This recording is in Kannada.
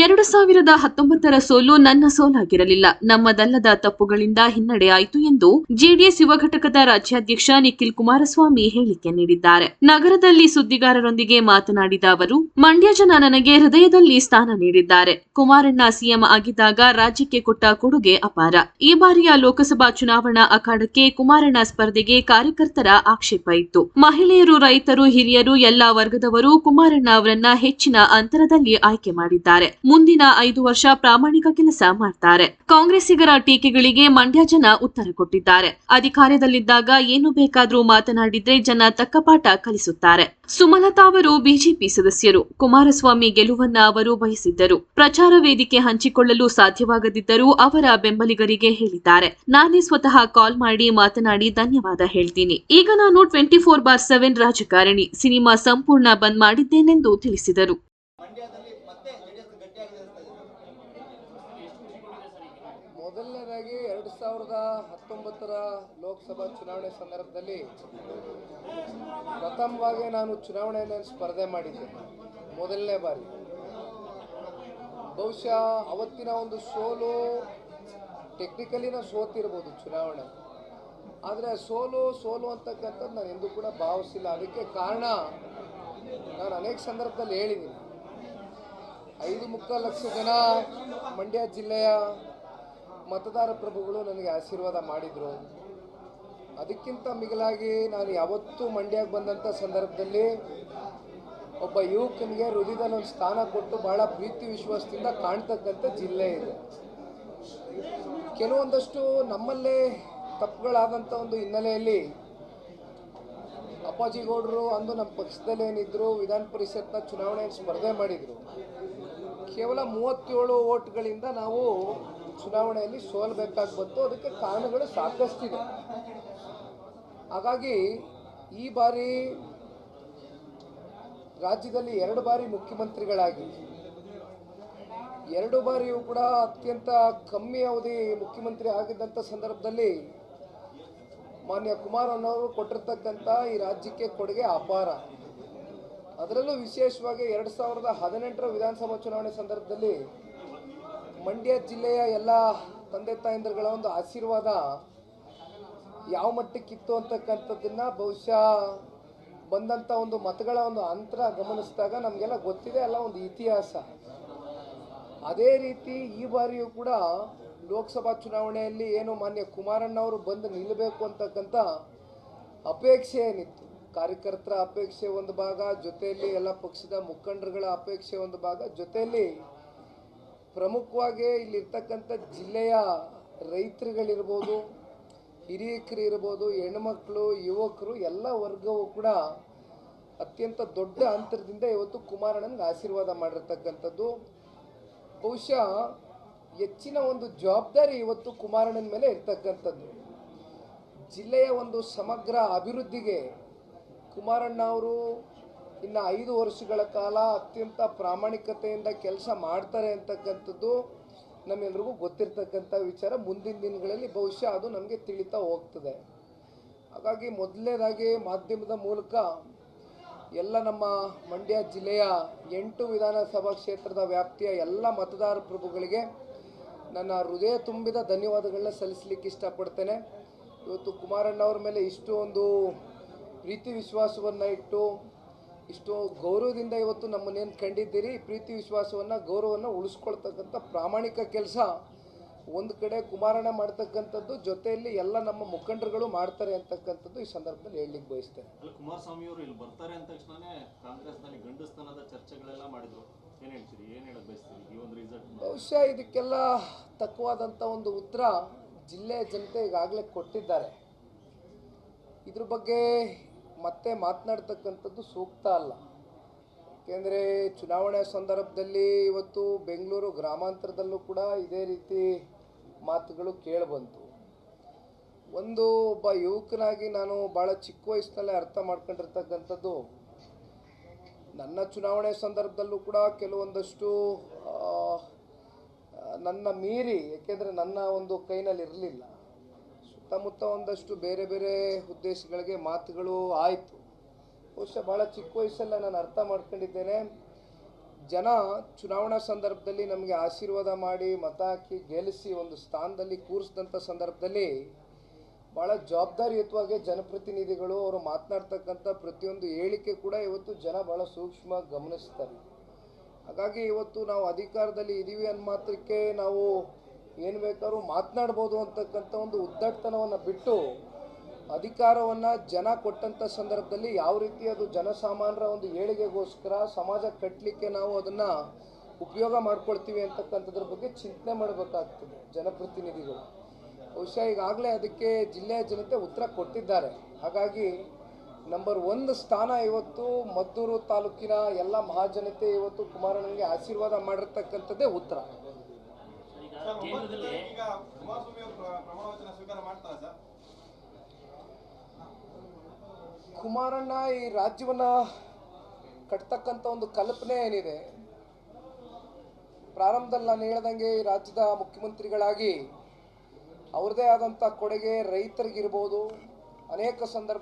ಎರಡು ಸಾವಿರದ ಹತ್ತೊಂಬತ್ತರ ಸೋಲು ನನ್ನ ಸೋಲಾಗಿರಲಿಲ್ಲ. ನಮ್ಮದಲ್ಲದ ತಪ್ಪುಗಳಿಂದ ಹಿನ್ನಡೆ ಆಯಿತು ಎಂದು ಜೆಡಿಎಸ್ ಯುವ ಘಟಕದ ರಾಜ್ಯಾಧ್ಯಕ್ಷ ನಿಖಿಲ್ ಕುಮಾರಸ್ವಾಮಿ ಹೇಳಿಕೆ ನೀಡಿದ್ದಾರೆ. ನಗರದಲ್ಲಿ ಸುದ್ದಿಗಾರರೊಂದಿಗೆ ಮಾತನಾಡಿದ ಅವರು, ಮಂಡ್ಯ ಜನ ನನಗೆ ಹೃದಯದಲ್ಲಿ ಸ್ಥಾನ ನೀಡಿದ್ದಾರೆ. ಕುಮಾರಣ್ಣ ಸಿಎಂ ಆಗಿದ್ದಾಗ ರಾಜ್ಯಕ್ಕೆ ಕೊಟ್ಟ ಕೊಡುಗೆ ಅಪಾರ. ಈ ಬಾರಿಯ ಲೋಕಸಭಾ ಚುನಾವಣಾ ಅಖಾಡಕ್ಕೆ ಕುಮಾರಣ್ಣ ಸ್ಪರ್ಧೆಗೆ ಕಾರ್ಯಕರ್ತರ ಆಕ್ಷೇಪ ಇತ್ತು. ಮಹಿಳೆಯರು, ರೈತರು, ಹಿರಿಯರು, ಎಲ್ಲಾ ವರ್ಗದವರು ಕುಮಾರಣ್ಣ ಅವರನ್ನ ಹೆಚ್ಚಿನ ಅಂತರದಲ್ಲಿ ಆಯ್ಕೆ ಮಾಡಿದ್ದಾರೆ. ಮುಂದಿನ ಐದು ವರ್ಷ ಪ್ರಾಮಾಣಿಕ ಕೆಲಸ ಮಾಡ್ತಾರೆ. ಕಾಂಗ್ರೆಸ್ಸಿಗರ ಟೀಕೆಗಳಿಗೆ ಮಂಡ್ಯ ಜನ ಉತ್ತರ ಕೊಟ್ಟಿದ್ದಾರೆ. ಅಧಿಕಾರದಲ್ಲಿದ್ದಾಗ ಏನು ಬೇಕಾದರೂ ಮಾತನಾಡಿದ್ರೆ ಜನ ತಕ್ಕ ಪಾಠ ಕಲಿಸುತ್ತಾರೆ. ಸುಮಲತಾ ಅವರು ಬಿಜೆಪಿ ಸದಸ್ಯರು. ಕುಮಾರಸ್ವಾಮಿ ಗೆಲುವನ್ನ ಅವರು ಬಯಸಿದ್ದರು. ಪ್ರಚಾರ ವೇದಿಕೆ ಹಂಚಿಕೊಳ್ಳಲು ಸಾಧ್ಯವಾಗದಿದ್ದರೂ ಅವರ ಬೆಂಬಲಿಗರಿಗೆ ಹೇಳಿದ್ದಾರೆ. ನಾನೇ ಸ್ವತಃ ಕಾಲ್ ಮಾಡಿ ಮಾತನಾಡಿ ಧನ್ಯವಾದ ಹೇಳ್ತೀನಿ. ಈಗ ನಾನು ಟ್ವೆಂಟಿ ಫೋರ್ ಬಾರ್ ಸೆವೆನ್ ರಾಜಕಾರಣಿ. ಸಿನಿಮಾ ಸಂಪೂರ್ಣ ಬಂದ್ ಮಾಡಿದ್ದೇನೆಂದು ತಿಳಿಸಿದರು ಮಂಡ್ಯದಲ್ಲಿ ಮತ್ತೆ ಜೆಡಿಎಸ್ ಗಟ್ಟಿಯಾಗಿದೆ ಅನಿಸ್ತಾ ಇದೆ ಮೊದಲನೇದಾಗಿ ಎರಡು ಸಾವಿರದ ಹತ್ತೊಂಬತ್ತರ ಲೋಕಸಭಾ ಚುನಾವಣೆ ಸಂದರ್ಭದಲ್ಲಿ ಪ್ರಥಮವಾಗಿ ನಾನು ಚುನಾವಣೆಯನ್ನು ಸ್ಪರ್ಧೆ ಮಾಡಿದ್ದೆ. ಮೊದಲನೇ ಬಾರಿ. ಬಹುಶಃ ಅವತ್ತಿನ ಒಂದು ಸೋಲು ಟೆಕ್ನಿಕಲಿ ಸೋತಿರ್ಬೋದು ಚುನಾವಣೆ. ಆದರೆ ಸೋಲು ಸೋಲು ಅಂತಕ್ಕಂಥದ್ದು ನಾನು ಎಂದೂ ಕೂಡ ಭಾವಿಸಿಲ್ಲ. ಅದಕ್ಕೆ ಕಾರಣ ನಾನು ಅನೇಕ ಸಂದರ್ಭದಲ್ಲಿ ಹೇಳಿದ್ದೀನಿ. ಐದು ಮುಕ್ಕಾಲು ಲಕ್ಷ ಜನ ಮಂಡ್ಯ ಜಿಲ್ಲೆಯ ಮತದಾರ ಪ್ರಭುಗಳು ನನಗೆ ಆಶೀರ್ವಾದ ಮಾಡಿದರು. ಅದಕ್ಕಿಂತ ಮಿಗಿಲಾಗಿ ನಾನು ಯಾವತ್ತೂ ಮಂಡ್ಯಕ್ಕೆ ಬಂದಂಥ ಸಂದರ್ಭದಲ್ಲಿ ಒಬ್ಬ ಯುವಕನಿಗೆ ಹೃದಯದಲ್ಲಿ ಒಂದು ಸ್ಥಾನ ಕೊಟ್ಟು ಬಹಳ ಪ್ರೀತಿ ವಿಶ್ವಾಸದಿಂದ ಕಾಣ್ತಕ್ಕಂಥ ಜಿಲ್ಲೆ ಇದೆ. ಕೆಲವೊಂದಷ್ಟು ನಮ್ಮಲ್ಲೇ ತಪ್ಪುಗಳಾದಂಥ ಒಂದು ಹಿನ್ನೆಲೆಯಲ್ಲಿ ಅಪ್ಪಾಜಿಗೌಡರು ಅಂದು ನಮ್ಮ ಪಕ್ಷದಲ್ಲಿ ಏನಿದ್ರು ವಿಧಾನ ಪರಿಷತ್ನ ಚುನಾವಣೆಯಲ್ಲಿ ಸ್ಪರ್ಧೆ ಮಾಡಿದರು. ಕೇವಲ ಮೂವತ್ತೇಳು ಓಟ್ಗಳಿಂದ ನಾವು ಚುನಾವಣೆಯಲ್ಲಿ ಸೋಲ್ಬೇಕಾಗಿ ಬಂತು ಅದಕ್ಕೆ ಕಾರಣಗಳು ಸಾಕಷ್ಟಿದೆ. ಹಾಗಾಗಿ ಈ ಬಾರಿ ರಾಜ್ಯದಲ್ಲಿ ಎರಡು ಬಾರಿ ಮುಖ್ಯಮಂತ್ರಿಗಳಾಗಿ, ಎರಡು ಬಾರಿಯೂ ಕೂಡ ಅತ್ಯಂತ ಕಮ್ಮಿ ಅವಧಿ ಮುಖ್ಯಮಂತ್ರಿ ಆಗಿದ್ದಂಥ ಸಂದರ್ಭದಲ್ಲಿ ಮಾನ್ಯ ಕುಮಾರಣ್ಣವರು ಕೊಟ್ಟಿರ್ತಕ್ಕಂಥ ಈ ರಾಜ್ಯಕ್ಕೆ ಕೊಡುಗೆ ಅಪಾರ. ಅದರಲ್ಲೂ ವಿಶೇಷವಾಗಿ ಎರಡು ಸಾವಿರದ ಹದಿನೆಂಟರ ವಿಧಾನಸಭಾ ಚುನಾವಣೆ ಸಂದರ್ಭದಲ್ಲಿ ಮಂಡ್ಯ ಜಿಲ್ಲೆಯ ಎಲ್ಲ ತಂದೆ ತಾಯಂದಿರುಗಳ ಒಂದು ಆಶೀರ್ವಾದ ಯಾವ ಮಟ್ಟಕ್ಕಿತ್ತು ಅಂತಕ್ಕಂಥದ್ದನ್ನ ಬಹುಶಃ ಬಂದಂಥ ಒಂದು ಮತಗಳ ಒಂದು ಅಂತರ ಗಮನಿಸಿದಾಗ ನಮಗೆಲ್ಲ ಗೊತ್ತಿದೆ ಅಲ್ಲ ಒಂದು ಇತಿಹಾಸ. ಅದೇ ರೀತಿ ಈ ಬಾರಿಯೂ ಕೂಡ ಲೋಕಸಭಾ ಚುನಾವಣೆಯಲ್ಲಿ ಏನು ಮಾನ್ಯ ಕುಮಾರಣ್ಣವರು ಬಂದು ನಿಲ್ಲಬೇಕು ಅಂತಕ್ಕಂಥ ಅಪೇಕ್ಷೆ ಏನಿತ್ತು. ಕಾರ್ಯಕರ್ತರ ಅಪೇಕ್ಷೆ ಒಂದು ಭಾಗ, ಜೊತೆಯಲ್ಲಿ ಎಲ್ಲ ಪಕ್ಷದ ಮುಖಂಡರುಗಳ ಅಪೇಕ್ಷೆ ಒಂದು ಭಾಗ, ಜೊತೆಯಲ್ಲಿ ಪ್ರಮುಖವಾಗಿ ಇಲ್ಲಿರ್ತಕ್ಕಂಥ ಜಿಲ್ಲೆಯ ರೈತರುಗಳಿರ್ಬೋದು ಹಿರಿಯಕರು ಇರ್ಬೋದು ಹೆಣ್ಮಕ್ಳು, ಯುವಕರು, ಎಲ್ಲ ವರ್ಗವೂ ಕೂಡ ಅತ್ಯಂತ ದೊಡ್ಡ ಅಂತರದಿಂದ ಇವತ್ತು ಕುಮಾರಣ್ಣನಿಗೆ ಆಶೀರ್ವಾದ ಮಾಡಿರ್ತಕ್ಕಂಥದ್ದು. ಬಹುಶಃ ಹೆಚ್ಚಿನ ಒಂದು ಜವಾಬ್ದಾರಿ ಇವತ್ತು ಕುಮಾರಣ್ಣನ ಮೇಲೆ ಇರ್ತಕ್ಕಂಥದ್ದು. ಜಿಲ್ಲೆಯ ಒಂದು ಸಮಗ್ರ ಅಭಿವೃದ್ಧಿಗೆ ಕುಮಾರಣ್ಣ ಅವರು ಇನ್ನು ಐದು ವರ್ಷಗಳ ಕಾಲ ಅತ್ಯಂತ ಪ್ರಾಮಾಣಿಕತೆಯಿಂದ ಕೆಲಸ ಮಾಡ್ತಾರೆ ಅಂತಕ್ಕಂಥದ್ದು ನಮ್ಮೆಲ್ರಿಗೂ ಗೊತ್ತಿರ್ತಕ್ಕಂಥ ವಿಚಾರ. ಮುಂದಿನ ದಿನಗಳಲ್ಲಿ ಬಹುಶಃ ಅದು ನಮಗೆ ತಿಳಿತಾ ಹೋಗ್ತದೆ. ಹಾಗಾಗಿ ಮೊದಲನೇದಾಗಿ ಮಾಧ್ಯಮದ ಮೂಲಕ ಎಲ್ಲ ನಮ್ಮ ಮಂಡ್ಯ ಜಿಲ್ಲೆಯ ಎಂಟು ವಿಧಾನಸಭಾ ಕ್ಷೇತ್ರದ ವ್ಯಾಪ್ತಿಯ ಎಲ್ಲ ಮತದಾರ ಪ್ರಭುಗಳಿಗೆ ನನ್ನ ಹೃದಯ ತುಂಬಿದ ಧನ್ಯವಾದಗಳನ್ನ ಸಲ್ಲಿಸಲಿಕ್ಕೆ ಇಷ್ಟಪಡ್ತೇನೆ. ಇವತ್ತು ಕುಮಾರಣ್ಣವ್ರ ಮೇಲೆ ಇಷ್ಟು ಒಂದು ಪ್ರೀತಿ ವಿಶ್ವಾಸವನ್ನು ಇಟ್ಟು ಇಷ್ಟು ಗೌರವದಿಂದ ಇವತ್ತು ನಮ್ಮನ್ನೇನು ಕಂಡಿದ್ದೀರಿ? ಪ್ರೀತಿ ವಿಶ್ವಾಸವನ್ನು ಗೌರವವನ್ನು ಉಳಿಸ್ಕೊಳ್ತಕ್ಕಂಥ ಪ್ರಾಮಾಣಿಕ ಕೆಲಸ ಒಂದು ಕಡೆ ಕುಮಾರಣ್ಣ ಮಾಡ್ತಕ್ಕಂಥದ್ದು ಜೊತೆಯಲ್ಲಿ ಎಲ್ಲ ನಮ್ಮ ಮುಖಂಡರುಗಳು ಮಾಡ್ತಾರೆ ಅಂತಕ್ಕಂಥದ್ದು ಈ ಸಂದರ್ಭದಲ್ಲಿ ಹೇಳಲಿಕ್ಕೆ ಬಯಸ್ತೇನೆ. ಅಲ್ಲ ಕುಮಾರಸ್ವಾಮಿ ಅವರು ಇಲ್ಲಿ ಬರ್ತಾರೆ ತಕ್ಷಣನೇ ಕಾಂಗ್ರೆಸ್ನಲ್ಲಿ ಗಂಡಸ್ತನದ ಚರ್ಚೆಗಳೆಲ್ಲ ಮಾಡಿದ್ರು. ಏನು ಹೇಳ್ತೀರಿ? ಏನು ಹೇಳಕ್ ಬಯಸ್ತೀರಿ ಈ ಒಂದು ರಿಸಲ್ಟ್ ಬಹುಶಃ ಇದಕ್ಕೆಲ್ಲ ತಕ್ಕವಾದಂಥ ಒಂದು ಉತ್ತರ ಜಿಲ್ಲೆಯ ಜನತೆ ಈಗಾಗಲೇ ಕೊಟ್ಟಿದ್ದಾರೆ. ಇದ್ರ ಬಗ್ಗೆ ಮತ್ತೆ ಮಾತನಾಡ್ತಕ್ಕಂಥದ್ದು ಸೂಕ್ತ ಅಲ್ಲ. ಏಕೆಂದರೆ ಚುನಾವಣೆ ಸಂದರ್ಭದಲ್ಲಿ ಇವತ್ತು ಬೆಂಗಳೂರು ಗ್ರಾಮಾಂತರದಲ್ಲೂ ಕೂಡ ಇದೇ ರೀತಿ ಮಾತುಗಳು ಕೇಳಿಬಂತು. ಒಂದು ಒಬ್ಬ ಯುವಕನಾಗಿ ನಾನು ಭಾಳ ಚಿಕ್ಕ ವಯಸ್ಸಿನಲ್ಲೇ ಅರ್ಥ ಮಾಡ್ಕೊಂಡಿರ್ತಕ್ಕಂಥದ್ದು, ನನ್ನ ಚುನಾವಣೆ ಸಂದರ್ಭದಲ್ಲೂ ಕೂಡ ಕೆಲವೊಂದಷ್ಟು ನನ್ನ ಮೀರಿ ಏಕೆಂದರೆ ನನ್ನ ಒಂದು ಕೈನಲ್ಲಿ ಇರಲಿಲ್ಲ ಸುತ್ತಮುತ್ತ ಒಂದಷ್ಟು ಬೇರೆ ಬೇರೆ ಉದ್ದೇಶಗಳಿಗೆ ಮಾತುಗಳು ಆಯಿತು. ಬಹುಶಃ ಭಾಳ ಚಿಕ್ಕ ವಯಸ್ಸಲ್ಲ ನಾನು ಅರ್ಥ ಮಾಡ್ಕೊಂಡಿದ್ದೇನೆ. ಜನ ಚುನಾವಣಾ ಸಂದರ್ಭದಲ್ಲಿ ನಮಗೆ ಆಶೀರ್ವಾದ ಮಾಡಿ ಮತ ಹಾಕಿ ಗೆಲ್ಲಿಸಿ ಒಂದು ಸ್ಥಾನದಲ್ಲಿ ಕೂರಿಸಿದಂಥ ಸಂದರ್ಭದಲ್ಲಿ ಭಾಳ ಜವಾಬ್ದಾರಿಯುತವಾಗಿ ಜನಪ್ರತಿನಿಧಿಗಳು ಅವರು ಮಾತನಾಡ್ತಕ್ಕಂಥ ಪ್ರತಿಯೊಂದು ಹೇಳಿಕೆ ಕೂಡ ಇವತ್ತು ಜನ ಭಾಳ ಸೂಕ್ಷ್ಮ ಗಮನಿಸ್ತಾರೆ. ಹಾಗಾಗಿ ಇವತ್ತು ನಾವು ಅಧಿಕಾರದಲ್ಲಿ ಇದ್ದೀವಿ ಅನ್ನ ಮಾತ್ರಕ್ಕೆ ನಾವು ಏನು ಬೇಕಾದ್ರೂ ಮಾತನಾಡ್ಬೋದು ಅಂತಕ್ಕಂಥ ಒಂದು ಉದ್ದಟ್ಟತನವನ್ನು ಬಿಟ್ಟು ಅಧಿಕಾರವನ್ನು ಜನ ಕೊಟ್ಟಂಥ ಸಂದರ್ಭದಲ್ಲಿ ಯಾವ ರೀತಿ ಅದು ಜನಸಾಮಾನ್ಯರ ಒಂದು ಏಳಿಗೆಗೋಸ್ಕರ ಸಮಾಜ ಕಟ್ಟಲಿಕ್ಕೆ ನಾವು ಅದನ್ನು ಉಪಯೋಗ ಮಾಡ್ಕೊಳ್ತೀವಿ ಅಂತಕ್ಕಂಥದ್ರ ಬಗ್ಗೆ ಚಿಂತನೆ ಮಾಡಬೇಕಾಗ್ತದೆ ಜನಪ್ರತಿನಿಧಿಗಳು. ಬಹುಶಃ ಈಗಾಗಲೇ ಅದಕ್ಕೆ ಜಿಲ್ಲೆಯ ಜನತೆ ಉತ್ತರ ಕೊಟ್ಟಿದ್ದಾರೆ. ಹಾಗಾಗಿ ನಂಬರ್ ಒಂದು ಸ್ಥಾನ ಇವತ್ತು ಮದ್ದೂರು ತಾಲೂಕಿನ ಎಲ್ಲ ಮಹಾಜನತೆ ಇವತ್ತು ಕುಮಾರಣ್ಣನಿಗೆ ಆಶೀರ್ವಾದ ಮಾಡಿರ್ತಕ್ಕಂಥದ್ದೇ ಉತ್ತರ. ಸರ್ ಒಂಬತ್ತಕ್ಕೆ ಈಗ ಕುಮಾರಸ್ವಾಮಿ ಅವರು ಪ್ರಮಾಣ ವಚನ ಸ್ವೀಕಾರ ಮಾಡ್ತಾರೆ ಸರ್? ಕುಮಾರಣ್ಣ ಈ ರಾಜ್ಯವನ್ನ ಕಟ್ತಕ್ಕಂಥ ಒಂದು ಕಲ್ಪನೆ ಏನಿದೆ? ಪ್ರಾರಂಭದಲ್ಲಿ ನಾನು ಹೇಳ್ದಂಗೆ ಈ ರಾಜ್ಯದ ಮುಖ್ಯಮಂತ್ರಿಗಳಾಗಿ ಅವ್ರದೇ ಆದಂಥ ಕೊಡುಗೆ ರೈತರಿಗಿರ್ಬೋದು ಅನೇಕ ಸಂದರ್ಭದಲ್ಲಿ